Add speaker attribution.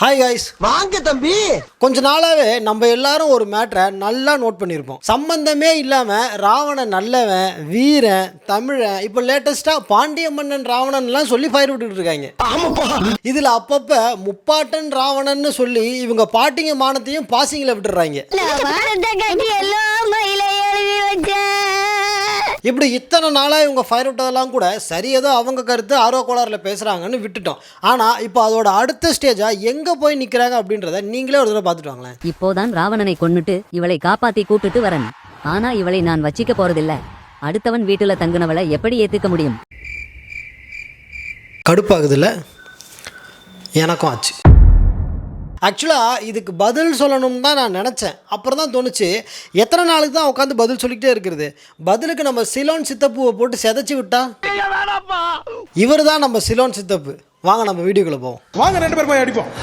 Speaker 1: Hi guys.
Speaker 2: வாங்க தம்பி.
Speaker 1: கொஞ்ச நாளாவே நம்ம எல்லாரும் ஒரு மேட்ரை நல்லா நோட் பண்ணியிருப்போம் சம்பந்தமே இல்லாம ராவணன் நல்லவன் வீரன் தமிழன் இப்போ லேட்டஸ்டா பாண்டிய மன்னன் ராவணன்லாம் சொல்லி ஃபயர் விட்டுட்டு இருக்காங்க.
Speaker 2: ஆமாப்பா.
Speaker 1: இதுல அப்பப்ப முப்பாட்டன் ராவணன்னு சொல்லி இவங்க பாட்டிங்க மானத்தையும் பாசிங்கில் விட்டுறாங்க. இப்படி இத்தனை நாளாக இவங்க ஃபயர் விட்டதெல்லாம் கூட சரி ஏதோ அவங்க கருத்து ஆர்வ கோளாறில் பேசுகிறாங்கன்னு விட்டுட்டோம். ஆனால் இப்போ அதோட அடுத்த ஸ்டேஜாக எங்கே போய் நிற்கிறாங்க அப்படின்றத நீங்களே ஒரு தடவை பார்த்துட்டு வாங்களேன்.
Speaker 3: இப்போதான் ராவணனை கொன்னுட்டு இவளை காப்பாத்தி கூட்டுட்டு வரேன். ஆனா இவளை நான் வச்சிக்க போறதில்ல. அடுத்தவன் வீட்டுல தங்குனவளை எப்படி ஏத்துக்க முடியும்?
Speaker 1: கடுப்பாகுதுல்ல? எனக்கும் ஆச்சு. ஆக்சுவலாக இதுக்கு பதில் சொல்லணும்னு தான் நான் நினச்சேன். அப்புறம் தான் தோணுச்சு எத்தனை நாளுக்கு தான் உட்காந்து பதில் சொல்லிக்கிட்டே இருக்கிறது? பதிலுக்கு நம்ம சிலோன் சித்தப்புவை போட்டு செதைச்சி விட்டா? இவர் தான் நம்ம சிலோன் சித்தப்பு. வாங்க நம்ம வீடியோக்குள்ளே போவோம்.
Speaker 4: வாங்க ரெண்டு பேரும் போய் அடிப்போம்.